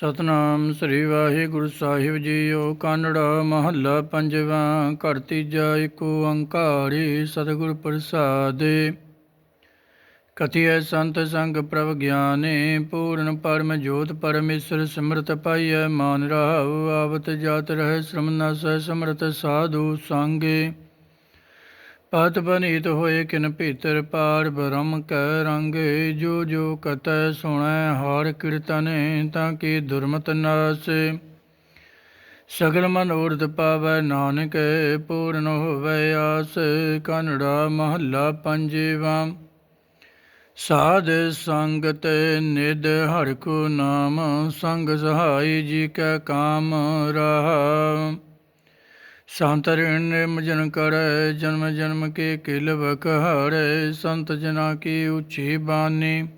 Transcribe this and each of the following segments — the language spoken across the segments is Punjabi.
ਸਤਨਾਮ ਸ੍ਰੀ ਵਾਹਿਗੁਰੂ ਸਾਹਿਬ ਜੀਓ, ਕਾਨੜਾ ਮਹੱਲਾ ਪੰਜਵਾਂ, ਘਰ ਤੀਜਾ ਏਕ ਓੰਕਾਰੀ ਸਤਿਗੁਰ ਪ੍ਰਸਾਦਿ। ਕਥਿਐ ਸੰਤ ਸੰਗ ਪ੍ਰਭ ਗਿਆਨੇ, ਪੂਰਨ ਪਰਮ ਜੋਤ ਪਰਮੇਸ਼ਰ ਸਿਮਰਤ ਪਾਈਐ, ਮਾਨ ਰਾਵ ਆਵਤ ਜਾਤ ਰਹਿ, ਸ਼ਰਮ ਨਸੈ ਸਮਰਤ ਸਾਧੂ ਸੰਗੇ। ਪਤ ਬਨੀਤ ਹੋਏ ਕਿਨ ਭੀਤਰ ਪਾਰ ਬ੍ਰਹਮ ਕੈ ਰੰਗ ਜੋ ਜੋ ਕਤੈ ਸੁਣੈ ਹਰ ਕੀਰਤਨੇ ਤਾਂ ਕੀ ਦੁਰਮਤ ਨਾਸੇ। ਸਗਲ ਮਨੋਰਥ ਪਾਵੈ ਨਾਨਕ ਪੂਰਨ ਹੋਵੈ ਆਸ, ਕਨੜਾ ਮਹੱਲਾ ਪੰਜਵਾ। ਸਾਧ ਸੰਗਤ ਨਿਦ ਹਰਿ ਕੋ ਨਾਮ, ਸੰਗ ਸਹਾਈ ਜੀ ਕੈ ਕਾਮ ਰਹਾ। ਸੰਤ ਰਿਣ ਨਿਰਮ ਜਨ ਕਰੈ, ਜਨਮ ਜਨਮ ਕੇ ਕਿਲ ਬਕ ਸੰਤ ਜਨਾ ਕੀ ਉੱਚੀ ਬਾਣੀ।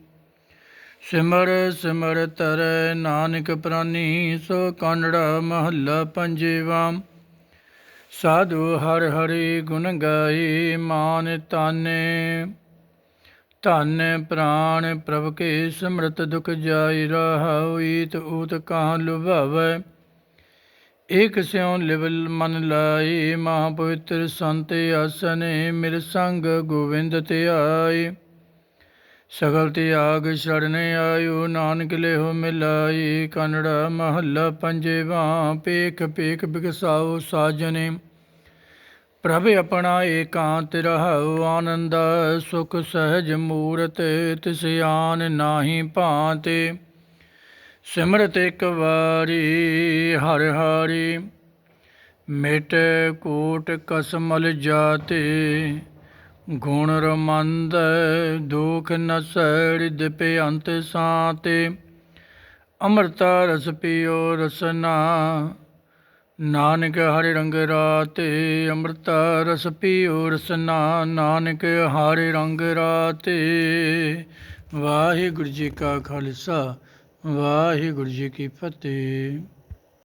ਸਿਮਰ ਸਿਮਰ ਤਰੈ, ਨਾਨਕ ਪ੍ਰਾਨੀ, ਸੋ ਕਾਨੜਾ ਮਹੱਲਾ ਪੰਜਵਾ। ਸਾਧੂ ਹਰ ਹਰੀ ਗੁਣ ਗਾਈ, ਮਾਨ ਤਾਨੇ। ਧਨ ਪ੍ਰਾਣ ਪ੍ਰਭ ਕੇ ਸਮਰਤ ਦੁਖ ਜਾਇ ਰਹਾਉ ਈਤ ਊਤ ਕਹਾਂ ਲੁਭਾਵੈ। ਏਕ ਸਿਉ ਲਿਵਲ ਮਨ ਲਾਈ ਮਹਾ ਪਵਿੱਤਰ ਸੰਤ ਆਸਨੇ ਮਿਲ ਸੰਗ ਗੋਵਿੰਦ ਧਿਆਈ ਸਗਲ ਤਿਆਗ ਛੜਨੇ ਆਇਓ, ਨਾਨਕ ਲਿਹੋ ਮਿਲਾਈ ਕਨੜਾ ਮਹੱਲਾ ਪੰਜਵਾ, ਪੇਖ ਪੇਖ ਬਿਕਸਾਓ ਸਾਜਨੇ। ਪ੍ਰਭ ਆਪਣਾ ਏਕਾਂਤ ਰਹਾਉ ਆਨੰਦ ਸੁਖ ਸਹਿਜ ਮੂਰਤ ਤਿਸ ਆਨ ਨਾਹੀ ਭਾਂਤੇ। ਸਿਮਰਤ ਇੱਕ ਵਾਰੀ, ਹਰਿ ਹਰਿ, ਮਿਟ ਕੋਟ ਕਸਮਲ ਜਾਤੇ, ਗੁਣ ਰਮੰਦ ਦੁਖ ਨਸੜ ਦਿਪੇ ਅੰਤ ਸਾਤੇ, ਅੰਮ੍ਰਿਤਾ ਰਸ ਪੀਓ ਰਸਨਾ, ਨਾਨਕ ਹਰਿ ਰੰਗ ਰਾਤੇ, ਅੰਮ੍ਰਿਤਾ ਰਸ ਪੀਓ ਰਸਨਾ, ਨਾਨਕ ਹਰਿ ਰੰਗ ਰਾਤੇ। ਵਾਹਿਗੁਰੂ ਜੀ ਕਾ ਖਾਲਸਾ ਵਾਹਿਗੁਰੂ ਜੀ ਕੀ ਫਤਿਹ।